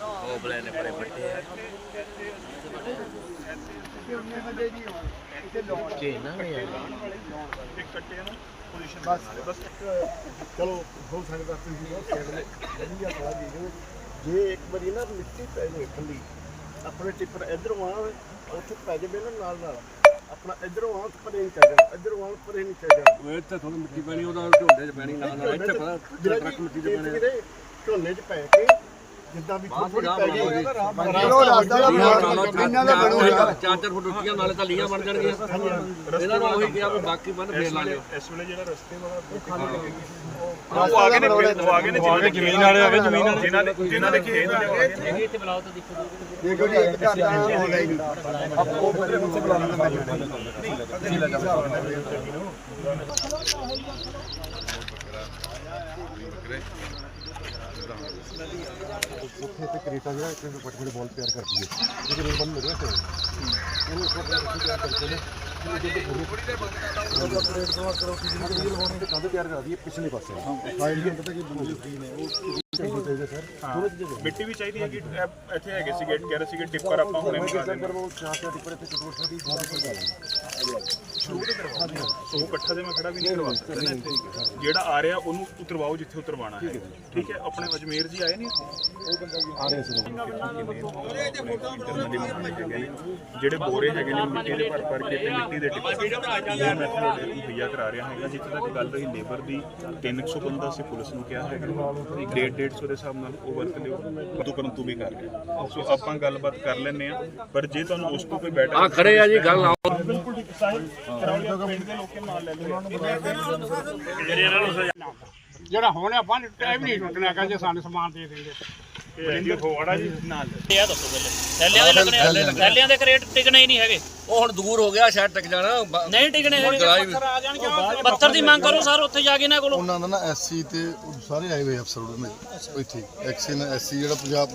ਉਹ ਬਲੇ ਨੇ ਬੜੇ ਵੱਡੇ ਆ। ਕੇ ਨਾ ਵੀ ਇੱਕ ਕੱਟੇ ਨਾ ਪੋਜੀਸ਼ਨ ਬਸ। ਬਸ। ਚਲੋ ਹੋ ਸਕਦਾ ਤੁਸੀਂ ਬਹੁਤ ਸਾਈਡ ਨੇ ਵਧੀਆ ਦੇ ਦਿਓ। ਜੇ ਇੱਕ ਵਾਰੀ ਨਾ ਮਿੱਟੀ ਪੈ ਜਾਵੇ ਖੱਲੀ ਆਪਣੇ ਟਿੱਪਰ ਇਧਰੋਂ ਆਵੇ ਉੱਥੇ ਪੈ ਜਾਵੇ ਨਾ ਨਾਲ ਨਾਲ ਆਪਣਾ ਇਧਰੋਂ ਆਉਂ ਪਰੇ ਨਹੀਂ ਚੱਲ ਜਾਣਾ ਇਧਰੋਂ ਆਉਂ ਪਰੇ ਨਹੀਂ ਚੱਲ ਜਾਣਾ। ਉਹ ਇੱਥੇ ਥੋੜੀ ਮਿੱਟੀ ਪੈਣੀ ਉਹਦਾ ਢੋਡੇ 'ਚ ਪੈਣੀ ਨਾਲ ਨਾਲ ਇੱਥੇ ਪਤਾ ਟਰੱਕ ਮਿੱਟੀ 'ਚ ਪੈਣੇ ਝੋਨੇ 'ਚ ਪੈ ਕੇ ਜਿੱਦਾਂ ਵੀ ਥੋੜੀ ਪੈ ਗਈ ਇਹਨਾਂ ਦਾ ਬਣੋ ਚਾਰ ਚਾਰ ਫੁੱਟ ਉੱਚੀਆਂ ਨਾਲੇ ਤਾਂ ਲੀਆਂ ਬਣ ਜਾਣਗੀਆਂ। ਇਹਨਾਂ ਨੂੰ ਉਹੀ ਕਿਹਾ ਵੀ ਬਾਕੀ ਬੰਨ ਫੇਰ ਲਾ ਲਿਓ। ਇਸ ਵੇਲੇ ਜਿਹੜਾ ਰਸਤੇ ਵਾਲਾ ਉਹ ਆ ਗਏ ਨੇ ਉਹ ਆ ਗਏ ਨੇ ਜਿਨ੍ਹਾਂ ਦੇ ਜ਼ਮੀਨ ਵਾਲੇ ਆ ਗਏ ਜ਼ਮੀਨ ਵਾਲੇ। ਜਿਨ੍ਹਾਂ ਦੇ ਜਿਨ੍ਹਾਂ ਦੇ ਖੇਤ ਨੇ ਉਹ ਆ ਗਏ। ਨੇ। ਦੇਖੋ ਜੀ ਇੱਕ ਘਰ ਦਾ ਹੋ ਗਿਆ ਜੀ ਆਪ ਉਹ ਬੰਦੇ ਨੂੰ ਬੁਲਾ ਲੈਂਦਾ ਮੈਂ ਉੱਥੇ ਤੇ ਕ੍ਰੇਟਾ ਜਿਹੜਾ ਇੱਕ ਵੱਡੇ ਵੱਡੇ ਬਾਲ ਤਿਆਰ ਕਰਦੀ ਹੈ। ਤੇ ਨੇ। ਪਲੇਟ ਤੋਂ ਕਰੋ ਕਿ ਜਿਹਨਾਂ ਦੀ ਲਗਾਉਣੀ ਤੇ ਕੰਧ ਤਿਆਰ ਕਰਦੀ ਹੈ ਪਿਛਲੇ ਪਾਸੇ ਫਾਈਲ ਦੀ ਪਤਾ ਕੀ ਬਲੂ ਗ੍ਰੀਨ ਹੈ। ਉਹ ਮਿੱਟੀ ਵੀ ਚਾਹੀਦੀ ਹੈ ਕਿ ਇੱਥੇ ਹੈਗੇ ਸੀ ਕਹਿ ਰਹੇ ਸੀ ਟਿੱਪਰ ਆਪਾਂ ਹੁਣੇ ਮੰਗਾ ਲੈਂਦੇ ਪਰ ਸ਼ੁਰੂ ਤੇ ਕਰਵਾ ਉਹ ਇਕੱਠਾ ਤੇ ਮੈਂ ਖੜਾ ਵੀ ਨਹੀਂ ਕਰਵਾ ਸਕਦਾ। ਨਾ ਇੱਥੇ ਜਿਹੜਾ ਆ ਰਿਹਾ ਉਹਨੂੰ ਉਤਰਵਾਓ ਜਿੱਥੇ ਉਤਰਵਾਣਾ ਹੈ। ਠੀਕ ਹੈ ਆਪਣੇ ਅਜਮੇਰ ਜੀ ਆਏ ਨਹੀਂ ਆ ਰਹੇ ਸੀ। ਜਿਹੜੇ ਬੋਰੇ ਹੈਗੇ ਨੇ ਮਿੱਟੀ ਦੇ ਭਰ ਭਰ ਕੇ ਤੇ ਮਿੱਟੀ ਦੇ ਟਿੱਪਰ ਉਹ ਮੈਂ ਤੁਹਾਨੂੰ ਮੁਹੱਈਆ ਕਰਾ ਰਿਹਾ ਹੈਗਾ ਜਿੱਥੇ ਤੱਕ ਗੱਲ ਰਹੀ ਲੇਬਰ ਦੀ 300 ਬੰਦਾ ਅਸੀਂ ਪੁਲਿਸ ਨੂੰ ਕਿਹਾ ਹੈਗਾ। 1.5 150 ਦੇ ਹਿਸਾਬ ਨਾਲ ਉਹ ਵਰਕ ਲਿਓ। ਤੂੰ ਪਰੰਤੂ ਵੀ ਕਰ ਰਿਹਾ ਸੋ ਆਪਾਂ ਗੱਲਬਾਤ ਕਰ ਲੈਂਦੇ ਆ ਪਰ ਜੇ ਤੁਹਾਨੂੰ ਉਸ ਤੋਂ ਕੋਈ ਬੈਟਰ ਆ ਖੜੇ ਆ ਜੀ ਗੱਲ ਆਓ। ਬਿਲਕੁਲ ਠੀਕ ਸਾਹਿਬ। ਜਿਹੜਾ ਹੁਣ ਆਪਾਂ ਟਾਈਮ ਨਹੀਂ ਟੁੱਟਣਾ ਹੈਗਾ ਸਾਨੂੰ ਸਮਾਨ ਦੇ ਦਿੰਦੇ ਇਹ ਫੋੜਾ ਜੀ। ਨਾਲ। ਇਹ ਦੱਸੋ ਪਹਿਲੇ। ਥੈਲਿਆਂ ਦੇ ਲੱਗਣੇ ਥੈਲਿਆਂ ਦੇ। ਕਰੇਟ ਟਿਕਣੇ ਹੀ ਨਹੀਂ ਹੈਗੇ। ਉਹ ਹੁਣ ਦੂਰ ਹੋ ਗਿਆ ਸ਼ਾਇਦ ਟਿਕ ਜਾਣਾ। ਬ- ਨਹੀਂ ਟਿਕਣੇ ਹੈਗੇ ਗਲਾਈ ਵੀ- ਆ ਜਾਣਗੇ ਪੱਥਰ ਦੀ ਮੰਗ ਕਰੋ ਸਰ ਉੱਥੇ ਜਾ ਕੇ ਇਹਨਾਂ ਕੋਲੋਂ। ਉਹਨਾਂ ਦਾ ਨਾ ਐਸਸੀ ਤੇ ਉਹ ਸਾਰੇ ਆਏ ਹੋਏ ਅਫਸਰ ਉਹਦੇ ਨੇ ਇੱਥੇ। ਐਕਸੀ ਨਾ ਐਸਸੀ ਜਿਹੜਾ ਪੰਜਾਬ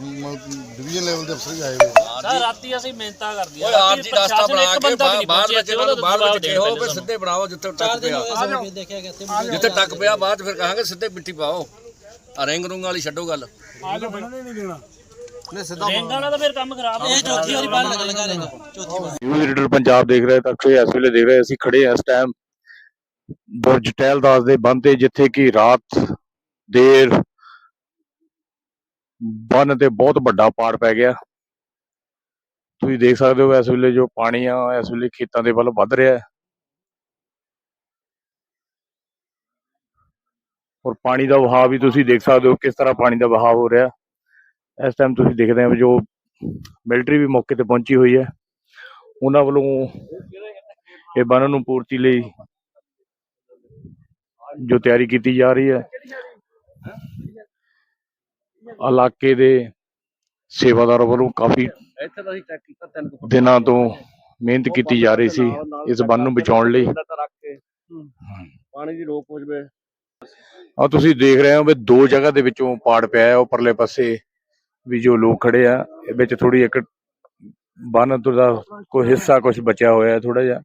ਡਿਵੀਜ਼ਨ ਲੈਵਲ ਦੇ ਅਫਸਰ ਵੀ ਆਏ ਹੋਏ ਆ। ਸਰ ਰਾਤੀ ਅਸੀਂ ਮਿਹਨਤਾਂ ਕਰਦੀਆਂ ਓਏ ਆਰਜੀ ਰਸਤਾ ਬਣਾ ਕੇ ਬਾਹਰ ਬਾਹਰ ਵਿੱਚ ਇਹਨਾਂ ਨੂੰ ਬਾਹਰ ਵਿੱਚ ਕਿਹੋ ਵੀ ਸਿੱਧੇ ਬਣਾਓ ਜਿੱਥੇ ਟੱਕ ਪਿਆ। ਜਿੱਥੇ ਟੱਕ ਪਿਆ ਬਾਅਦ 'ਚ ਫਿਰ ਕਹਾਂਗੇ ਸਿੱਧੇ ਮਿੱਟੀ ਪਾਓ। ਆ ਰਿੰਗ ਰੁੰਗ ਵਾਲੀ ਛੱਡੋ ਗੱਲ। ਰਿੰਗ ਵਾਲਾ ਤਾਂ ਫਿਰ ਕੰਮ ਖਰਾਬ ਹੋ ਚੌਥੀ ਵਾਰੀ ਬਾਹਰ ਲੱਗਣ ਲੱਗਾ ਰਿੰਗ। ਨਿਊਜ਼ ਰੀਡਰ ਪੰਜਾਬ ਦੇਖ ਰਹੇ ਤੱਕ ਇਸ ਵੇਲੇ ਦੇਖ ਰਹੇ ਅਸੀਂ ਖੜੇ ਹਾਂ ਇਸ ਟਾਈਮ ਬੁਰਜ ਟਹਿਲਦਾਸ ਦੇ ਬੰਦ ਤੇ ਜਿੱਥੇ ਕਿ ਰਾਤ ਦੇਰ ਬੰਨ ਤੇ ਬਹੁਤ ਵੱਡਾ ਪਾੜ ਪੈ ਗਿਆ। ਤੁਸੀਂ ਦੇਖ ਸਕਦੇ ਹੋ ਇਸ ਵੇਲੇ ਜੋ ਪਾਣੀ ਆ ਇਸ ਵੇਲੇ ਖੇਤਾਂ ਦੇ ਵੱਲ ਵੱਧ ਰਿਹਾ ਹੈ। ਔਰ ਪਾਣੀ ਦਾ ਵਹਾਅ ਵੀ ਤੁਸੀਂ ਦੇਖ ਸਕਦੇ ਹੋ ਕਿਸ ਤਰ੍ਹਾਂ ਪਾਣੀ ਦਾ ਵਹਾਅ ਹੋ ਰਿਹਾ। ਇਸ ਟਾਈਮ ਤੁਸੀਂ ਦੇਖਦੇ ਹੋ ਜੋ ਮਿਲਟਰੀ ਵੀ ਮੌਕੇ ਤੇ ਪਹੁੰਚੀ ਹੋਈ ਹੈ। ਉਹਨਾਂ ਵੱਲੋਂ ਇਹ ਬੰਨ ਨੂੰ ਪੂਰਤੀ ਲਈ ਜੋ ਤਿਆਰੀ ਕੀਤੀ ਜਾ ਰਹੀ ਹੈ, ਇਲਾਕੇ ਦੇ ਸੇਵਾਦਾਰਾਂ ਵੱਲੋਂ ਕਾਫੀ ਦਿਨਾਂ ਤੋਂ ਮਿਹਨਤ ਕੀਤੀ ਜਾ ਰਹੀ ਸੀ ਇਸ ਬੰਨ ਨੂੰ ਬਚਾਉਣ ਲਈ। ਪਾਣੀ ਦੀ ਰੋਕ ਹੋ ਜਵੇ। ਆ ਤੁਸੀਂ ਦੇਖ ਰਹੇ ਹੋ ਵੀ ਦੋ ਜਗ੍ਹਾ ਦੇ ਵਿੱਚੋਂ ਪਾੜ ਪਿਆ ਹੈ, ਉਹ ਪਰਲੇ ਪਾਸੇ ਵੀ ਜੋ ਲੋਕ ਖੜੇ ਆ, ਇਹ ਵਿੱਚ ਥੋੜੀ ਇੱਕ ਬੰਨ ਦਾ ਕੋਈ ਹਿੱਸਾ ਕੁਝ ਬਚਿਆ ਹੋਇਆ ਥੋੜਾ ਜਿਹਾ।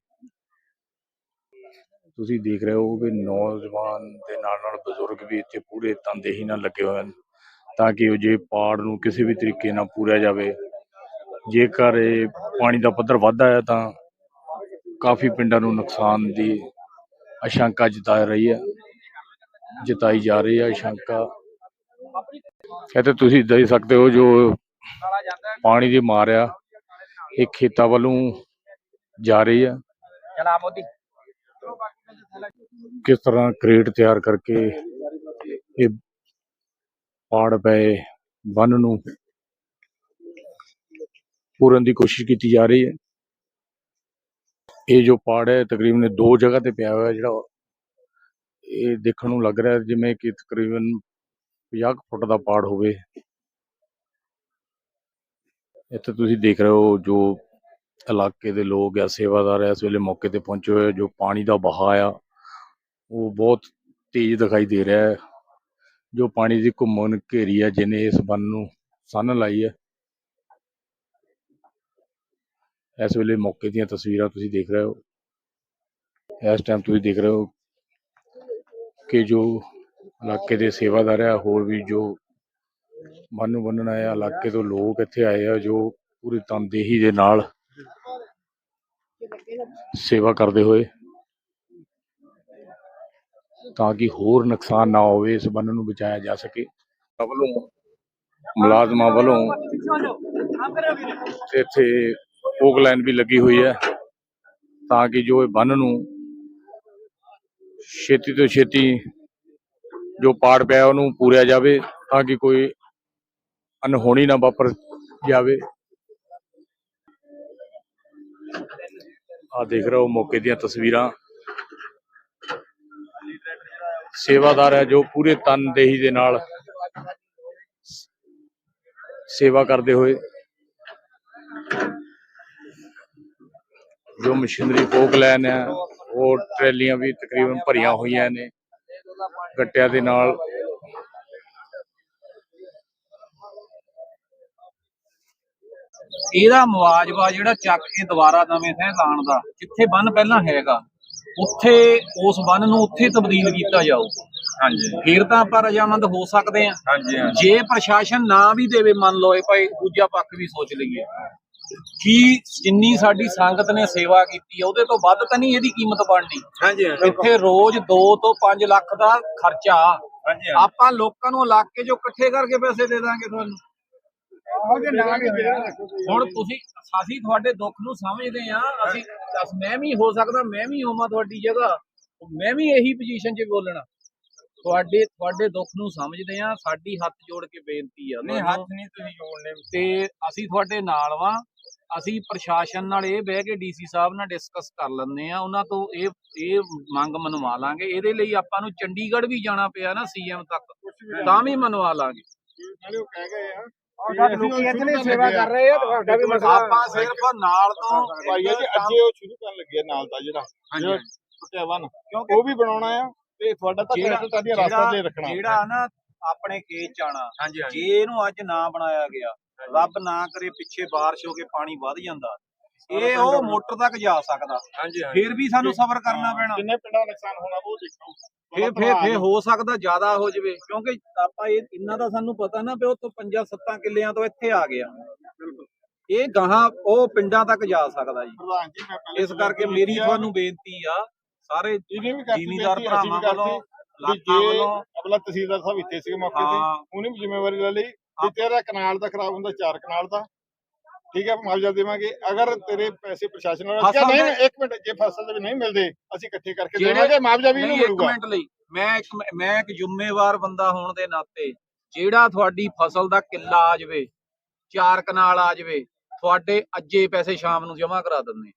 ਤੁਸੀਂ ਦੇਖ ਰਹੇ ਹੋ ਵੀ ਨੌਜਵਾਨ ਦੇ ਨਾਲ ਨਾਲ ਬਜ਼ੁਰਗ ਵੀ ਇੱਥੇ ਪੂਰੇ ਤੰਦੇਹੀ ਨਾਲ ਲੱਗੇ ਹੋਏ ਹਨ, ਤਾਂ ਕਿ ਉਹ ਜੇ ਪਾੜ ਨੂੰ ਕਿਸੇ ਵੀ ਤਰੀਕੇ ਨਾਲ ਪੂਰਿਆ ਜਾਵੇ। ਜੇਕਰ ਇਹ ਪਾਣੀ ਦਾ ਪੱਧਰ ਵੱਧਦਾ ਹੈ ਤਾਂ ਕਾਫੀ ਪਿੰਡਾਂ ਨੂੰ ਨੁਕਸਾਨ ਦੀ ਆਸ਼ੰਕਾ ਜਤਾ ਰਹੀ ਹੈ। ਜਤਾਈ ਜਾ ਰਹੀ ਹੈ ਸ਼ੰਕਾ। ਕਹਿੰਦੇ ਤੁਸੀਂ ਦੇਖ ਸਕਦੇ ਹੋ ਜੋ ਪਾਣੀ ਦੀ ਮਾਰ ਆ ਇਹ ਖੇਤਾਂ ਵੱਲੋਂ ਜਾ ਰਹੀ ਮੋਦੀ। ਕਿਸ ਤਰ੍ਹਾਂ ਕ੍ਰੇਟ ਤਿਆਰ ਕਰਕੇ ਇਹ ਪਾੜ ਪਏ ਬੰਨ ਨੂੰ ਪੂਰਨ ਦੀ ਕੋਸ਼ਿਸ਼ ਕੀਤੀ ਜਾ ਰਹੀ ਹੈ। ਇਹ ਜੋ ਪਾੜ ਹੈ ਤਕਰੀਬਨ ਦੋ ਜਗ੍ਹਾ ਤੇ ਪਿਆ ਹੋਇਆ ਜਿਹੜਾ ਇਹ ਦੇਖਣ ਨੂੰ ਲੱਗ ਰਿਹਾ ਜਿਵੇਂ ਕਿ ਤਕਰੀਬਨ 50 ਕੁ ਫੁੱਟ ਦਾ ਪਾੜ ਹੋਵੇ। ਇੱਥੇ ਤੁਸੀਂ ਦੇਖ ਰਹੇ ਹੋ ਜੋ ਇਲਾਕੇ ਦੇ ਲੋਕ ਆ ਸੇਵਾਦਾਰ ਆ ਇਸ ਵੇਲੇ ਮੌਕੇ ਤੇ ਪਹੁੰਚੇ ਹੋਏ ਜੋ ਪਾਣੀ ਦਾ ਬਹਾਅ ਆ, ਉਹ ਬਹੁਤ ਤੇਜ਼ ਦਿਖਾਈ ਦੇ ਰਿਹਾ ਹੈ। ਜੋ ਪਾਣੀ ਦੀ ਘੁੰਮਣ ਘੇਰੀ ਹੈ ਜਿਹਨੇ ਇਸ ਬੰਨ ਨੂੰ ਸੰਨ ਲਾਈ ਹੈ ਇਸ ਵੇਲੇ ਮੌਕੇ ਦੀਆਂ ਤਸਵੀਰਾਂ ਤੁਸੀਂ ਦੇਖ ਰਹੇ ਹੋ। ਇਸ ਟਾਈਮ ਤੁਸੀਂ ਦੇਖ ਰਹੇ ਹੋ ਕਿ ਜੋ ਇਲਾਕੇ ਦੇ ਸੇਵਾਦਾਰ ਆ, ਹੋਰ ਵੀ ਜੋ ਬੰਨ ਨੂੰ ਬੰਨਣ ਆਏ ਆ, ਇਲਾਕੇ ਤੋਂ ਲੋਕ ਇੱਥੇ ਆਏ ਆ, ਜੋ ਪੂਰੀ ਤਨਦੇਹੀ ਦੇ ਨਾਲ ਸੇਵਾ ਕਰਦੇ ਹੋਏ, ਤਾਂ ਕਿ ਹੋਰ ਨੁਕਸਾਨ ਨਾ ਹੋਵੇ, ਇਸ ਬੰਨ ਨੂੰ ਬਚਾਇਆ ਜਾ ਸਕੇ। ਵੱਲੋਂ, ਮੁਲਾਜ਼ਮਾਂ ਵੱਲੋਂ ਇੱਥੇ ਓਕ ਲਾਈਨ ਵੀ ਲੱਗੀ ਹੋਈ ਹੈ, ਤਾਂ ਕਿ ਜੋ ਇਹ ਬੰਨ ਨੂੰ ਛੇਤੀ ਤੋਂ ਛੇਤੀ ਜੋ ਪਾੜ ਪਿਆ ਉਹਨੂੰ ਪੂਰਿਆ ਜਾਵੇ ਤਾਂ ਕਿ ਕੋਈ ਅਨਹੋਣੀ ਨਾ ਵਾਪਰ ਜਾਵੇ। ਆ ਦੇਖ ਰਹੇ ਹੋ ਮੌਕੇ ਦੀਆਂ ਤਸਵੀਰਾਂ। ਸੇਵਾਦਾਰ ਹੈ ਜੋ ਪੂਰੇ ਤਨਦੇਹੀ ਦੇ ਨਾਲ ਸੇਵਾ ਕਰਦੇ ਹੋਏ ਜੋ ਮਸ਼ੀਨਰੀ ਫੋਕ ਲੈਨ ਹੈ ਉਹ ਟਰੈਲੀਆਂ ਵੀ ਤਕਰੀਬਨ ਭਰੀਆਂ ਹੋਈਆਂ ਨੇ। ਗੱਟਿਆਂ ਦੇ ਨਾਲ। ਇਹਦਾ ਮੁਆਵਜ਼ਾ ਜਿਹੜਾ ਚੱਕ ਕੇ ਦੁਬਾਰਾ ਨਵੇਂ ਥਾਂ ਲਾਣ ਦਾ ਜਿੱਥੇ ਬੰਨ ਪਹਿਲਾਂ ਹੈਗਾ ਉੱਥੇ ਉਸ ਬੰਨ ਨੂੰ ਉੱਥੇ ਤਬਦੀਲ ਕੀਤਾ ਜਾਊ। ਹਾਂਜੀ। ਫਿਰ ਤਾਂ ਆਪਾਂ ਰਜਾਮੰਦ ਹੋ ਸਕਦੇ ਆ ਹਾਂਜੀ। ਜੇ ਪ੍ਰਸ਼ਾਸਨ ਨਾ ਵੀ ਦੇਵੇ ਮੰਨ ਲਓ ਇਹ ਭਾਈ ਦੂਜਾ ਪੱਖ ਵੀ ਸੋਚ ਲਈਏ। ਕੀ ਜਿੰਨੀ ਸਾਡੀ ਸੰਗਤ ਨੇ ਸੇਵਾ ਕੀਤੀ ਆ ਉਹਦੇ ਤੋਂ ਵੱਧ ਤਾਂ ਨਹੀਂ ਇਹਦੀ ਕੀਮਤ ਬਣਨੀ। ਹਾਂਜੀ ਇੱਥੇ ਰੋਜ਼ 2 ਤੋਂ 5 ਲੱਖ ਦਾ ਖਰਚਾ। ਹਾਂਜੀ ਆਪਾਂ ਲੋਕਾਂ ਨੂੰ ਇਲਾਕੇ ਚੋਂ ਇਕੱਠੇ ਕਰਕੇ ਪੈਸੇ ਦੇ ਦਾਂਗੇ ਤੁਹਾਨੂੰ। ਹੁਣ ਤੁਸੀਂ ਅਸੀਂ ਤੁਹਾਡੇ ਦੁੱਖ ਨੂੰ ਸਮਝਦੇ ਆ ਅਸੀਂ ਦੱਸ ਮੈਂ ਵੀ ਹੋ ਸਕਦਾ ਮੈਂ ਵੀ ਹੋਵਾਂ ਤੁਹਾਡੀ ਜਗ੍ਹਾ। ਮੈਂ ਵੀ ਇਹੀ ਪੋਜੀਸ਼ਨ 'ਚ ਬੋਲਣਾ। ਤੁਹਾਡੇ ਤੁਹਾਡੇ ਦੁੱਖ ਨੂੰ ਸਮਝਦੇ ਆ ਸਾਡੀ ਹੱਥ ਜੋੜ ਕੇ ਬੇਨਤੀ ਆ ਨਹੀਂ ਹੱਥ ਨਹੀਂ ਤੁਸੀਂ ਜੋੜਨੇ। ਤੇ ਅਸੀਂ ਤੁਹਾਡੇ ਨਾਲ ਵਾਂ। ਅਸੀਂ ਪ੍ਰਸ਼ਾਸਨ ਨਾਲ ਇਹ ਬਹਿ ਕੇ ਡੀਸੀ ਸਾਹਿਬ ਨਾਲ ਡਿਸਕਸ ਕਰ ਲੈਂਦੇ ਆ ਉਹਨਾਂ ਤੋਂ ਇਹ ਇਹ ਮੰਗ ਮਨਵਾ ਲਾਂਗੇ। ਇਹਦੇ ਲਈ ਆਪਾਂ ਨੂੰ ਚੰਡੀਗੜ੍ਹ ਵੀ ਜਾਣਾ ਪਿਆ ਨਾ ਸੀਐਮ ਤੱਕ ਤਾਂ ਵੀ ਮਨਵਾ ਲਾਂਗੇ। ਨਾਲੇ ਉਹ ਕਹਿ ਗਏ ਆ ਲੋਕੀ ਇੱਥੇ ਸੇਵਾ ਕਰ ਰਹੇ ਆ ਤੁਹਾਡਾ ਵੀ ਆਪਾਂ ਸਿਰਫ ਨਾਲ ਤੋਂ ਭਾਈ ਜੀ ਅੱਜ ਇਹ ਉਹ ਸ਼ੁਰੂ ਕਰਨ ਲੱਗੇ ਆ ਨਾਲ ਦਾ ਜਿਹੜਾ ਟੁੱਟਿਆ ਉਹ ਵੀ ਬਣਾਉਣਾ ਆ ਤੇ ਤੁਹਾਡਾ ਤਾਂ ਜਿਹੜਾ- ਜਿਹੜਾ ਤੁਹਾਡੀਆਂ ਰਾਸਤਾ ਤੇ ਰੱਖਣਾ। ਜਿਹੜਾ ਨਾ ਆਪਣੇ ਖੇਤ ਚ ਆਣਾ ਜੇ ਇਹਨੂੰ ਅੱਜ ਨਾ ਬਣਾਇਆ ਗਿਆ ਰੱਬ ਨਾ ਕਰੇ ਪਿੱਛੇ ਬਾਰਿਸ਼ ਹੋ ਕੇ ਪਾਣੀ ਵੱਧ ਜਾਂਦਾ। ਇਹ ਉਹ ਮੋਟਰ ਤੱਕ ਜਾ ਸਕਦਾ। ਫਿਰ ਵੀ ਸਾਨੂੰ ਸਬਰ ਕਰਨਾ ਪੈਣਾ। ਕਿੰਨੇ ਪਿੰਡਾਂ ਦਾ ਨੁਕਸਾਨ ਹੋਣਾ ਉਹ ਦੇਖੋ। ਫੇਰ ਫੇਰ ਫੇਰ ਹੋ ਸਕਦਾ ਜ਼ਿਆਦਾ ਹੋ ਜਵੇ। ਕਿਉਂਕਿ ਆਪਾਂ ਇਹ ਇੰਨਾ ਦਾ ਸਾਨੂੰ ਪਤਾ ਨਾ ਵੀ ਉਹ ਤੋਂ 5-7 ਕਿੱਲਿਆਂ ਤੋਂ ਇੱਥੇ ਆ ਗਿਆ। ਇਹ ਗਾਹਾਂ ਉਹ ਪਿੰਡਾਂ ਤੱਕ ਜਾ ਸਕਦਾ ਜੀ। ਇਸ ਕਰਕੇ ਮੇਰੀ ਤੁਹਾਨੂੰ ਬੇਨਤੀ ਆ ਸਾਰੇ ਇਹਨੇ ਵੀ ਕਰਤੀ ਜ਼ਿਮੀਦਾਰ ਭਰਾਵਾਂ ਵੱਲੋਂ ਜੇ ਵੱਲੋਂ ਅਗਲਾ ਤਹਿਸੀਲਦਾਰ ਸਾਹਿਬ ਇੱਥੇ ਸੀਗੇ ਮੌਕੇ ਤੇ ਉਹਨੇ ਵੀ ਜ਼ਿੰਮੇਵਾਰੀ ਲੈ ਲਈ। ਵੀ ਤੇਰਾ ਕਨਾਲ ਦਾ ਖਰਾਬ ਹੁੰਦਾ ਚਾਰ ਕਨਾਲ ਦਾ ਠੀਕ ਹੈ ਮੁਆਵਜ਼ਾ ਦੇਵਾਂਗੇ। ਅਗਰ ਤੇਰੇ ਪੈਸੇ ਪ੍ਰਸ਼ਾਸਨ ਨਾਲ ਫਸਲ ਕਿਆ ਨਹੀਂ ਇੱਕ ਮਿੰਟ ਜੇ ਫਸਲ ਦੇ ਵੀ ਨਹੀਂ ਮਿਲਦੇ ਅਸੀਂ ਇਕੱਠੇ ਕਰਕੇ ਦੇਵਾਂਗੇ ਮੁਆਵਜ਼ਾ ਵੀ ਇਹਨੂੰ ਨਹੀਂ ਇੱਕ ਮਿਲੂਗਾ। ਮਿੰਟ ਲਈ। ਮੈਂ ਇੱਕ ਮੈਂ ਇੱਕ ਜ਼ਿੰਮੇਵਾਰ ਬੰਦਾ ਹੋਣ ਦੇ ਨਾਤੇ ਜਿਹੜਾ ਤੁਹਾਡੀ ਫਸਲ ਦਾ ਕਿੱਲਾ ਆ ਜਾਵੇ ਚਾਰ ਕਨਾਲ ਆ ਜਾਵੇ ਤੁਹਾਡੇ ਅੱਜੇ ਪੈਸੇ ਸ਼ਾਮ ਨੂੰ ਜਮ੍ਹਾਂ ਕਰਾ ਦਿੰਦੇ।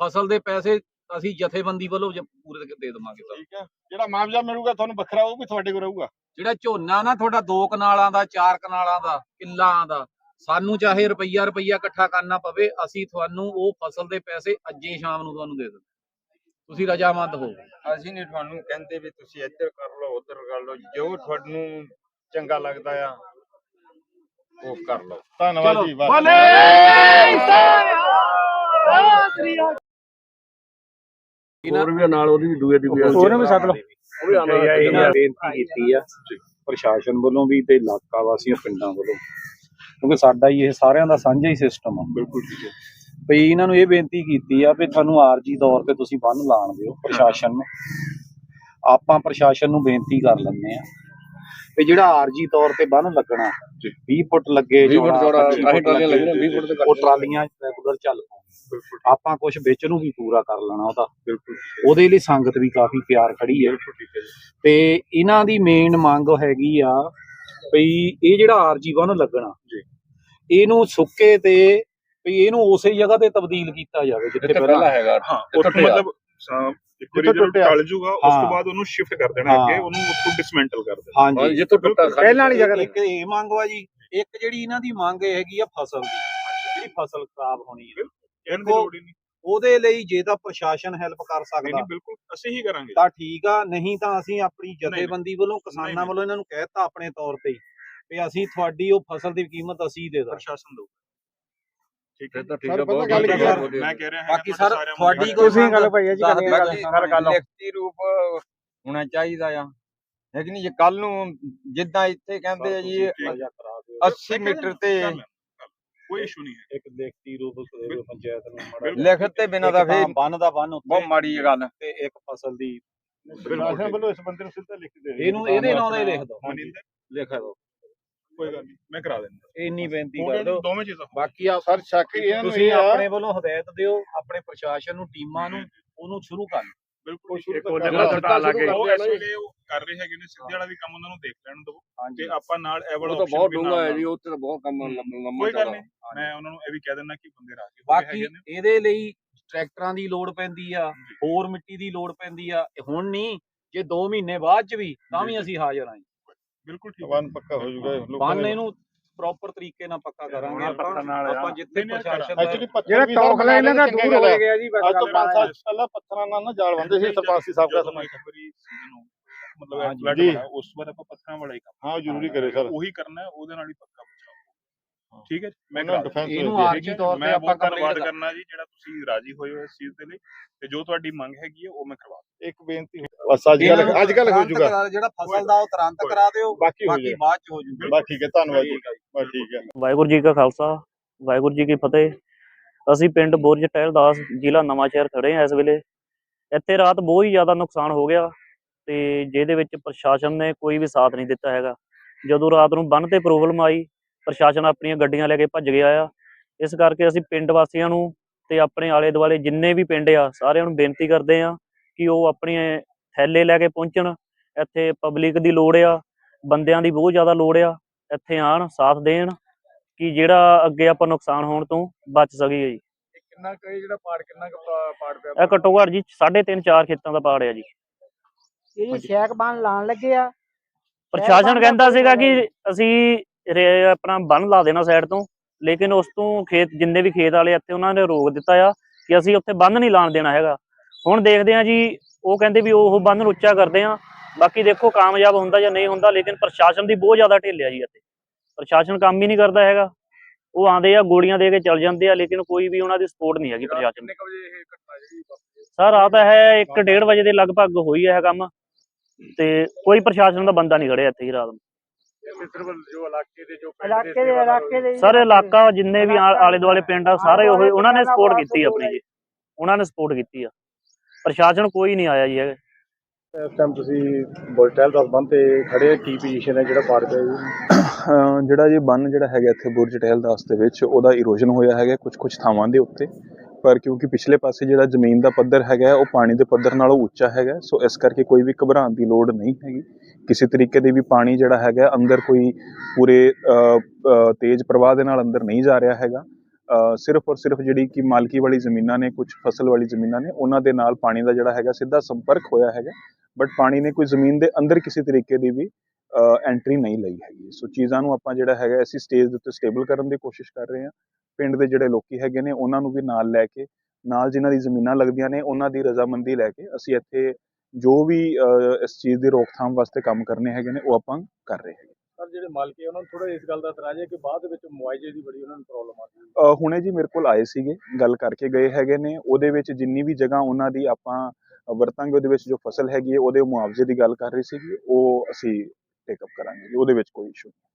ਫਸਲ ਦੇ ਪੈਸੇ ਅਸੀਂ ਜਥੇਬੰਦੀ ਵੱਲੋਂ ਜ- ਪੂਰੇ ਦੇ ਦੇਵਾਂਗੇ ਤੁਹਾਨੂੰ। ਠੀਕ ਹੈ। ਜਿਹੜਾ ਮੁਆਵਜ਼ਾ ਮਿਲੂਗਾ ਤੁਹਾਨੂੰ ਵੱਖਰਾ ਉਹ ਵੀ ਤੁਹਾਡੇ ਕੋਲ ਰਹੂਗਾ? ਜਿਹੜਾ ਝੋਨਾ ਨਾ ਤੁਹਾਡਾ ਦੋ ਕਨਾਲਾਂ ਦਾ ਚਾਰ ਕਨਾਲਾਂ ਦਾ ਕਿੱਲਾਂ ਦਾ ਸਾਨੂੰ ਚਾਹੇ ਰੁਪਈਆ ਰੁਪਈਆ ਇਕੱਠਾ ਕਰਨਾ ਪਵੇ ਅਸੀਂ ਤੁਹਾਨੂੰ ਉਹ ਫਸਲ ਦੇ ਪੈਸੇ ਅੱਜੇ ਸ਼ਾਮ ਨੂੰ ਤੁਹਾਨੂੰ ਦੇ ਦਿੰਦੇ ਤੁਸੀਂ ਰਜਾਮੰਦ ਹੋ। ਅਸੀਂ ਨਹੀਂ ਤੁਹਾਨੂੰ ਕਹਿੰਦੇ ਵੀ ਤੁਸੀਂ ਇੱਧਰ ਕਰ ਲਓ ਉੱਧਰ ਕਰ ਲਓ। ਜੋ ਤੁਹਾਨੂੰ ਚੰਗਾ ਲੱਗਦਾ ਆ ਉਹ ਕਰ ਲਓ। ਧੰਨਵਾਦ ਜੀ ਵਾਹ। ਹੋਰ ਵੀ ਨਾਲ ਉਹਦੀ ਦੂਏ ਦੀ ਵੀ ਉਹਨੇ ਵੀ ਸੱਦ ਲਓ ਉਹ ਵੀ ਆਉਣਾ ਇਹਨਾਂ ਬੇਨਤੀ ਕੀਤੀ ਆ ਪ੍ਰਸ਼ਾਸਨ ਵੱਲੋਂ ਵੀ ਤੇ ਇਲਾਕਾ ਵਾਸੀਆਂ ਪਿੰਡਾਂ ਵੱਲੋਂ। ਕਿਉਂਕਿ ਸਾਡਾ ਹੀ ਇਹ ਸਾਰਿਆਂ ਦਾ ਸਾਂਝਾ ਹੀ ਸਿਸਟਮ ਆ। ਬਿਲਕੁਲ ਠੀਕ ਹੈ। ਵੀ ਇਹਨਾਂ ਨੂੰ ਇਹ ਬੇਨਤੀ ਕੀਤੀ ਆ ਵੀ ਤੁਹਾਨੂੰ ਆਰਜੀ ਤੌਰ ਤੇ ਤੁਸੀਂ ਬੰਨ ਲਾਣ ਦਿਓ ਪ੍ਰਸ਼ਾਸਨ ਨੂੰ। ਆਪਾਂ ਪ੍ਰਸ਼ਾਸਨ ਨੂੰ ਬੇਨਤੀ ਕਰ ਲੈਂਦੇ ਆ ਵੀ ਜਿਹੜਾ ਆਰਜੀ ਤੌਰ ਤੇ ਬੰਨ ਲੱਗਣਾ 20 ਫੁੱਟ ਲੱਗੇ 20 ਫੁੱਟ ਚੌੜਾ 25 ਆਹੀ ਟਰਾਲੀਆਂ ਲੱਗੇ, ਲੱਗਣੀਆਂ 20 ਫੁੱਟ ਤੋਂ ਘੱਟ ਉਹ ਟਰਾਲੀਆਂ ਰੈਗੂਲਰ ਚੱਲ ਆਪਾਂ ਕੁਝ ਵਿੱਚ ਨੂੰ ਵੀ ਪੂਰਾ ਕਰ ਲੈਣਾ ਉਹਦਾ। ਉਹਦੇ ਲਈ ਸੰਗਤ ਵੀ ਕਾਫੀ ਪਿਆਰ ਖੜੀ ਹੈ। ਤੇ ਇਹਨਾਂ ਦੀ ਮੇਨ ਮੰਗ ਹੈਗੀ ਆ ਵੀ ਇਹ ਜਿਹੜਾ ਆਰਜੀ ਵਨ ਲੱਗਣਾ ਇਹਨੂੰ ਸੁੱਕੇ ਤੇ ਵੀ ਇਹਨੂੰ ਉਸੇ ਜਗ੍ਹਾ ਤੇ ਤਬਦੀਲ ਕੀਤਾ ਜਾਵੇ ਜਿੱਥੇ ਪਹਿਲਾਂ ਹੈਗਾ ਹਾਂ ਉੱਥੋਂ। ਮਤਲਬ ਅਹ, ਇੱਕ ਵਾਰੀ ਜਿੱਥੋਂ ਜਦੋਂ ਟੁੱਟਿਆ। ਟਲ ਜੂਗਾ ਉਸ। ਤੋਂ ਬਾਅਦ ਉਹਨੂੰ ਸ਼ਿਫਟ ਕਰ ਦੇਣਾ ਅੱਗੇ ਹਾਂ। ਉਹਨੂੰ ਉੱਥੋਂ ਡਿਸਮੈਂਟਲ ਕਰ ਦੇਣਾ। ਹਾਂ ਹਾਂਜੀ ਜਿੱਥੋਂ ਟੁੱਟਾ ਪਹਿਲਾਂ ਵਾਲੀ ਜਗ੍ਹਾ ਤੇ। ਇੱਕ ਇਹ ਮੰਗ ਵਾ ਜੀ ਇੱਕ ਜਿਹੜੀ ਇਹਨਾਂ ਦੀ ਮੰਗ ਹੈਗੀ ਆ ਫਸਲ ਦੀ ਜਿਹੜੀ ਫਸਲ ਖਰਾਬ ਹੋਣੀ ਹੈ ਕਹਿਣ ਦੀ ਲੋੜ ਹੀ ਨਹੀਂ। ਉਹਦੇ ਲਈ ਜੇ ਤਾਂ ਪ੍ਰਸ਼ਾਸਨ ਹੈਲਪ ਕਰ ਨਹੀਂ ਸਕਦਾ। ਨਹੀਂ ਬਿਲਕੁਲ ਅਸੀਂ ਹੀ ਕਰਾਂਗੇ। ਤਾਂ ਠੀਕ ਆ ਨਹੀਂ ਤਾਂ ਅਸੀਂ ਆਪਣੀ ਜਥੇਬੰਦੀ ਵੱਲੋਂ ਕਿਸਾਨਾਂ ਨਹੀਂ। ਵੱਲੋਂ ਇਹਨਾਂ ਨੂੰ ਕਹਿਤਾ ਆਪਣੇ ਤੌਰ ਤੇ ਹੀ ਵੀ ਅਸੀਂ ਤੁਹਾਡੀ ਉਹ ਫਸਲ ਦੀ ਕੀਮਤ ਅਸੀਂ ਦੇ ਦਾਂ ਪ੍ਰਸ਼ਾਸਨ ਦੋ ਠੀਕ ਹੈ ਤਾਂ ਠੀਕ ਸਰ, ਆ ਬਹੁਤ ਗੱਲ ਕੀ ਵਧੀਆ। ਮੈਂ ਕਹਿ ਰਿਹਾ ਬਾਕੀ ਤੁਹਾਡੇ ਸਰ ਸਾਰਿਆਂ ਨੂੰ। ਤੁਹਾਡੀ ਕੋਈ ਤੁਸੀਂ ਗੱਲ ਭਾਈ ਜੀ ਕਰਨੀ। ਗੱਲ ਗੱਲ ਲਓ ਲਿਖਤੀ ਰੂਪ ਹੋਣਾ ਚਾਹੀਦਾ ਆ। ਹੈ ਕਿ ਨਹੀਂ? ਜੇ ਕੱਲ ਨੂੰ ਜਿੱਦਾਂ ਇੱਥੇ ਕਹਿੰਦੇ ਆ ਜੀ 80 ਮੀਟਰ ਤੇ ਕੋਈ ਇਸ਼ੂ ਨਹੀਂ ਹੈ। ਇੱਕ ਲਿਖਤੀ ਰੂਪ ਦੇ ਦਿਓ ਪੰਚਾਇਤ ਨੂੰ ਲਿਖਤ ਤੇ ਬਿਨਾਂ ਦਾ ਫੇਰ ਬੰਨ ਦਾ ਬੰਨ ਬਹੁਤ ਮਾੜੀ ਇਹ ਗੱਲ। ਤੇ ਇੱਕ ਫਸਲ ਦੀ ਪ੍ਰਸ਼ਾਸਨ ਵੱਲੋਂ ਇਸ ਬੰਦੇ ਨੂੰ ਸਿੱਧਾ ਲਿਖ ਦੇ ਇਹਨੂੰ ਇਹਦੇ ਨਾਂ ਦਾ। ਹੀ ਲਿਖ ਮਨਿੰਦਰ ਲਿਖ ਦਿਓ ਕੋਈ ਗੱਲ ਨਹੀਂ। ਮੈਂ ਕਰਾ ਦਿੰਦਾ। ਇੰਨੀ ਬੇਨਤੀ ਕਰ ਦਿਓ। ਦੋਵੇਂ ਚੀਜ਼ਾਂ ਬਾਕੀ ਆ ਸਰ ਸ਼ੱਕ ਤੁਸੀਂ ਇਹ ਆ। ਆਪਣੇ ਵੱਲੋਂ ਹਦਾਇਤ ਦਿਓ ਆਪਣੇ ਪ੍ਰਸ਼ਾਸਨ ਨੂੰ ਟੀਮਾਂ ਨੂੰ ਉਹਨੂੰ ਸ਼ੁਰੂ ਕਰ। ਬਿਲਕੁਲ ਇੱਕ ਤੋਂ ਉਹ ਕਰ ਜਗ੍ਹਾ ਲਿਆ, ਘਟਾ ਲਾ ਕੇ ਉਹ ਕਰ ਇਸ। ਵੇਲੇ ਉਹ ਕਰ ਰਹੇ ਹੈਗੇ ਨੇ। ਸਿੱਧੇ ਵਾਲਾ ਵੀ ਕੰਮ ਉਹਨਾਂ ਨੂੰ ਦੇਖ ਲੈਣ ਦਿਓ। ਹਾਂਜੀ ਤੇ ਆਪਾਂ ਨਾਲ ਇਹ ਵਾਲਾ ਉਹ ਤਾਂ ਬਹੁਤ ਡੂੰਘਾ ਹੈ ਜੀ ਉੱਥੇ ਤਾਂ ਬਹੁਤ ਕੰਮ ਲੰਮਾ ਕੋਈ ਗੱਲ ਚੱਲਦਾ। ਨਹੀਂ ਮੈਂ ਉਹਨਾਂ ਨੂੰ ਇਹ ਵੀ ਕਹਿ ਦਿੰਦਾ ਕਿ ਬੰਦੇ ਰਾਜੀ ਹੋਏ ਬਾਕੀ ਇਹਦੇ ਲਈ ਟਰੈਕਟਰਾਂ ਦੀ ਲੋੜ ਪੈਂਦੀ ਆ ਹੋਰ ਮਿੱਟੀ ਦੀ ਲੋੜ ਪੈਂਦੀ ਆ। ਇਹ ਹੁਣ ਨਹੀਂ ਜੇ 2 ਮਹੀਨੇ ਬਾਅਦ ਚ ਵੀ ਤਾਂ ਵੀ ਅਸੀਂ ਹਾਜ਼ਰ ਆਂ ਬਿਲਕੁਲ ਠੀਕ ਹੈ। ਵਨ ਪੱਕਾ ਹੋ ਜਾਊਗਾ ਬੰਨ ਇਹਨੂੰ ਪ੍ਰੋਪਰ ਤਰੀਕੇ ਨਾਲ ਪੱਕਾ ਕਰਾਂਗੇ ਆਪਾਂ। ਆਪਾਂ ਜਿੱਥੇ ਪ੍ਰਸ਼ਾਸਨ ਦਾ ਐਕਚੁਅਲੀ ਪੱਥਰ ਜਿਹੜਾ ਟੌਕਲਾ ਇਹਨਾਂ ਦਾ ਦੂਰ ਹੋ। ਗਿਆ ਜੀ ਬਸ ਅੱਜ ਤੋਂ ਗੱਲ 5 ਸਾਲ ਪਹਿਲਾਂ ਪੱਥਰਾਂ ਨਾਲ ਨਾ ਜਾਲ ਬੰਦੇ ਸੀ ਸਰਪੰਚ ਸੀ ਸਾਹਿਬ ਦਾ ਸਮਾਂ। ਮਤਲਬ ਫਲੱਡ। ਹੋਣਾ ਉਸ ਤੋਂ ਬਾਅਦ ਆਪਾਂ ਪੱਥਰਾਂ ਵਾਲਾ ਹੀ ਕੰਮ ਹਾਂ ਜ਼ਰੂਰੀ ਕਰੇ ਸਰ। ਉਹੀ ਕਰਨਾ ਹੈ ਉਹਦੇ ਨਾਲ ਹੀ ਪੱਕਾ ਬਚਾਓ। ਠੀਕ ਹੈ ਜੀ? ਮੈਂ ਇਹਨੂੰ ਆਰਜੀ? ਤੌਰ ਤੇ ਮੈਂ ਆਪਾਂ ਧੰਨਵਾਦ ਕਰ ਕਰਨਾ ਜੀ ਜਿਹੜਾ ਤੁਸੀਂ ਰਾਜੀ ਹੋਏ ਹੋ ਇਸ ਚੀਜ਼ ਦੇ ਲਈ ਤੇ ਜੋ ਤੁਹਾਡੀ ਮੰਗ ਹੈਗੀ ਹੈ ਉਹ ਮੈਂ ਕਰਵਾ ਇੱਕ ਬੇਨਤੀ ਬਸ ਅੱਜ ਕੱਲ ਅੱਜ ਕੱਲ ਹੋ ਜਾਊਗਾ ਜਿਹੜਾ ਫਸਲ ਦਾ ਉਹ ਤੁਰੰਤ ਕਰਾ ਦਿਓ ਬਾਕੀ ਬਾਅਦ ਚ ਹੋ ਜਾਊਗਾ ਬਸ ਠੀਕ ਹੈ ਧੰਨਵਾਦ ਜੀ। ਬਸ ਠੀਕ ਹੈ। ਵਾਹਿਗੁਰੂ ਜੀ ਕਾ ਖਾਲਸਾ ਵਾਹਿਗੁਰੂ ਜੀ ਕੀ ਫਤਿਹ। ਅਸੀਂ ਪਿੰਡ ਬੁਰਜ ਟਹਿਲਦਾਸ ਜ਼ਿਲ੍ਹਾ ਨਵਾਂਸ਼ਹਿਰ ਖੜੇ ਹਾਂ ਇਸ ਵੇਲੇ। ਇੱਥੇ ਰਾਤ ਬਹੁਤ ਹੀ ਜ਼ਿਆਦਾ ਨੁਕਸਾਨ ਹੋ ਗਿਆ। ਤੇ ਜਿਹਦੇ ਵਿੱਚ ਪ੍ਰਸ਼ਾਸਨ ਨੇ ਕੋਈ ਵੀ ਸਾਥ ਨਹੀਂ ਦਿੱਤਾ ਹੈਗਾ। ਜਦੋਂ ਰਾਤ ਨੂੰ ਬੰਨ ਤੇ ਪ੍ਰੋਬਲਮ ਆਈ ਪ੍ਰਸ਼ਾਸਨ ਆਪਣੀਆਂ ਗੱਡੀਆਂ ਲੈ ਕੇ ਭੱਜ ਗਿਆ ਆ। ਇਸ ਕਰਕੇ ਅਸੀਂ ਪਿੰਡ ਵਾਸੀਆਂ ਨੂੰ ਤੇ ਆਪਣੇ ਆਲੇ ਦੁਆਲੇ ਜਿੰਨੇ ਵੀ ਪਿੰਡ ਆ ਸਾਰਿਆਂ ਨੂੰ ਬੇਨਤੀ ਕਰਦੇ ਆ ਕਿ ਉਹ ਆਪਣੇ ਥੈਲੇ ਲੈ ਕੇ ਪਹੁੰਚਣ। ਇੱਥੇ ਪਬਲਿਕ ਦੀ ਲੋੜ ਆ ਬੰਦਿਆਂ ਦੀ ਬਹੁਤ ਜ਼ਿਆਦਾ ਲੋੜ ਆ। ਇੱਥੇ ਆਣ ਸਾਥ ਦੇਣ ਕਿ ਜਿਹੜਾ ਅੱਗੇ ਆਪਾਂ ਨੁਕਸਾਨ ਹੋਣ ਤੋਂ ਬਚ ਸਕੀਏ ਜੀ। ਕਿੰਨਾ ਕਹੇ ਜਿਹੜਾ ਪਾੜ ਕਿੰਨਾ ਪਾੜ ਪਿਆ ਇਹ ਘੱਟੋ ਘੱਟ ਜੀ 3.5 4 ਖੇਤਾਂ ਦਾ ਪਾੜ ਆ ਜੀ। ਇਹ ਜੀ ਸ਼ੈਕ ਬਾਨ ਲਾਣ ਲੱਗੇ ਆ ਪ੍ਰਸ਼ਾਸਨ ਕਹਿੰਦਾ ਸੀਗਾ ਕਿ ਅਸੀਂ ਆਪਣਾ ਬੰਨ ਲਾ ਦੇਣਾ ਸਾਈਡ ਤੋਂ ਲੇਕਿਨ ਉਸ ਤੋਂ ਖੇਤ ਜਿੰਨੇ ਵੀ ਖੇਤ ਵਾਲੇ ਇੱਥੇ ਉਹਨਾਂ ਨੇ ਰੋਕ ਦਿੱਤਾ ਆ ਕਿ ਅਸੀਂ ਉੱਥੇ ਬੰਨ ਨਹੀਂ ਲਾਣ ਦੇਣਾ ਹੈਗਾ। ਹੁਣ ਦੇਖਦੇ ਆ ਜੀ ਉਹ ਕਹਿੰਦੇ ਵੀ ਉਹ ਬੰਨ ਉੱਚਾ ਕਰਦੇ ਆ ਬਾਕੀ ਦੇਖੋ ਕਾਮਯਾਬ ਹੁੰਦਾ ਜਾਂ ਨਹੀਂ ਹੁੰਦਾ ਲੇਕਿਨ ਪ੍ਰਸ਼ਾਸਨ ਦੀ ਬਹੁਤ ਜ਼ਿਆਦਾ ਢਿੱਲ ਆ ਜੀ ਇੱਥੇ। ਪ੍ਰਸ਼ਾਸਨ ਕੰਮ ਹੀ ਨਹੀਂ ਕਰਦਾ ਹੈਗਾ। ਉਹ ਆਂਦੇ ਆ ਗੋਲੀਆਂ ਦੇ ਕੇ ਚੱਲ ਜਾਂਦੇ ਆ ਲੇਕਿਨ ਕੋਈ ਵੀ ਉਹਨਾਂ ਦੀ ਸਪੋਰਟ ਨਹੀਂ ਹੈਗੀ ਪ੍ਰਸ਼ਾਸਨ ਦੀ। ਜਿਹੜੀ ਸਰ ਰਾਤ ਹੈ 1:30 ਵਜੇ ਦੇ ਲਗਭਗ ਹੋਈ ਹੈ ਇਹ ਕੰਮ। ਤੇ ਕੋਈ ਪ੍ਰਸ਼ਾਸਨ ਦਾ ਬੰਦਾ ਨਹੀਂ ਖੜਿਆ ਇੱਥੇ ਹੀ ਰਾਤ ਨੂੰ। ਸਿਰਫ ਜੋ ਇਲਾਕੇ ਦੇ ਜੋ ਇਲਾਕੇ ਦੇ ਇਲਾਕੇ ਦੇ ਸਰ ਇਲਾਕਾ ਜਿੰਨੇ ਵੀ ਆ- ਆਲੇ ਦੁਆਲੇ ਪਿੰਡ ਆ ਸਾਰੇ ਉਹ ਉਹਨਾਂ ਨੇ ਸਪੋਰਟ ਕੀਤੀ ਆਪਣੀ ਜੀ। ਉਹਨਾਂ ਨੇ ਸਪੋਰਟ ਕੀਤੀ ਆ। ਪ੍ਰਸ਼ਾਸਨ ਕੋਈ ਨਹੀਂ ਆਇਆ ਜੀ ਇਹ। ਇਸ ਟਾਈਮ ਤੁਸੀਂ ਬੋਲਟੈਲ ਦਾ ਬੰਦ ਤੇ ਖੜੇ ਕੀ ਪੋਜੀਸ਼ਨ ਹੈ ਜਿਹੜਾ ਜੀ? ਅਹ ਜਿਹੜਾ ਇਹ ਬੰਨ ਜਿਹੜਾ ਹੈਗਾ ਇੱਥੇ ਬੁਰਜ ਟਹਿਲਦਾਸ ਦੇ ਵਿੱਚ ਉਹਦਾ ਇਰੋਜਨ ਹੋਇਆ ਹੈਗਾ ਕੁਝ ਕੁਝ ਥਾਵਾਂ ਦੇ ਉੱਤੇ। ਪਰ ਕਿਉਂਕਿ ਪਿਛਲੇ ਪਾਸੇ ਜਿਹੜਾ ਜ਼ਮੀਨ ਦਾ ਪੱਧਰ ਹੈਗਾ ਉਹ ਪਾਣੀ ਦੇ ਪੱਧਰ ਨਾਲੋਂ ਉੱਚਾ ਹੈਗਾ ਸੋ ਇਸ ਕਰਕੇ ਕੋਈ ਵੀ ਘਬਰਾਉਣ ਦੀ ਲੋੜ ਨਹੀਂ ਹੈਗੀ। ਕਿਸੇ ਤਰੀਕੇ ਦੇ ਵੀ ਪਾਣੀ ਜਿਹੜਾ ਹੈਗਾ ਅੰਦਰ ਕੋਈ ਪੂਰੇ ਤੇਜ਼ ਪ੍ਰਵਾਹ ਦੇ ਨਾਲ ਅੰਦਰ ਨਹੀਂ ਜਾ ਰਿਹਾ ਹੈਗਾ। ਸਿਰਫ ਔਰ ਸਿਰਫ ਜਿਹੜੀ ਕਿ ਮਾਲਕੀ ਵਾਲੀ ਜ਼ਮੀਨਾਂ ਨੇ ਕੁਝ ਫਸਲ ਵਾਲੀ ਜ਼ਮੀਨਾਂ ਨੇ, ਉਹਨਾਂ ਦੇ ਨਾਲ ਪਾਣੀ ਦਾ ਜਿਹੜਾ ਹੈਗਾ ਸਿੱਧਾ ਸੰਪਰਕ ਹੋਇਆ ਹੈਗਾ। ਬਟ ਪਾਣੀ ਨੇ ਕੋਈ ਜ਼ਮੀਨ ਦੇ ਅੰਦਰ ਕਿਸੇ ਤਰੀਕੇ ਦੀ ਵੀ ਐਂਟਰੀ ਨਹੀਂ ਲਈ ਹੈਗੀ। ਸੋ ਚੀਜ਼ਾਂ ਨੂੰ ਆਪਾਂ ਜਿਹੜਾ ਹੈਗਾ, ਅਸੀਂ ਸਟੇਜ ਦੇ ਉੱਤੇ ਸਟੇਬਲ ਕਰਨ ਦੀ ਕੋਸ਼ਿਸ਼ ਕਰ ਰਹੇ ਹਾਂ। ਪਿੰਡ ਦੇ ਜਿਹੜੇ ਲੋਕੀ ਹੈਗੇ ਨੇ ਉਹਨਾਂ ਨੂੰ ਵੀ ਨਾਲ ਲੈ ਕੇ ਨਾਲ ਜਿਨ੍ਹਾਂ ਦੀ ਜ਼ਮੀਨਾਂ ਲੱਗਦੀਆਂ ਨੇ ਉਹਨਾਂ ਦੀ ਰਜ਼ਾਮੰਦੀ ਲੈ ਕੇ ਅਸੀਂ ਇੱਥੇ ਜੋ ਵੀ ਇਸ ਚੀਜ਼ ਦੀ ਰੋਕਥਾਮ ਵਾਸਤੇ ਕੰਮ ਕਰਨੇ ਹੈਗੇ ਨੇ ਉਹ ਆਪਾਂ ਕਰ ਰਹੇ ਹੈਗੇ। ਸਰ ਜਿਹੜੇ ਮਾਲਕੀ ਉਹਨਾਂ ਨੂੰ ਥੋੜਾ ਇਸ ਗੱਲ ਦਾ ਇਤਰਾਜ਼ ਹੈ ਕਿ ਬਾਅਦ ਵਿੱਚ ਮੁਆਵਜ਼ੇ ਦੀ ਬੜੀ ਉਹਨਾਂ ਨੂੰ ਪ੍ਰੋਬਲਮ ਆ ਰਹੀ ਅਹ ਹੁਣੇ ਜੀ ਮੇਰੇ ਕੋਲ ਆਏ ਸੀਗੇ ਗੱਲ ਕਰਕੇ ਗਏ ਹੈਗੇ ਨੇ ਉਹਦੇ ਵਿੱਚ ਜਿੰਨੀ ਵੀ ਜਗ੍ਹਾ ਉਹਨਾਂ ਦੀ ਆਪਾਂ ਵਰਤਾਂਗੇ ਉਹਦੇ ਵਿੱਚ ਜੋ ਫਸਲ ਹੈਗੀ ਹੈ ਉਹਦੇ ਮੁਆਵਜ਼ੇ ਦੀ ਗੱਲ ਕਰ ਰਹੀ ਸੀਗੀ ਉਹ ਅਸੀਂ ਟੇਕਅਪ ਕਰਾਂਗੇ ਜੀ, ਉਹਦੇ ਵਿੱਚ ਕੋਈ ਇਸ਼ੂ ਨਹੀਂ।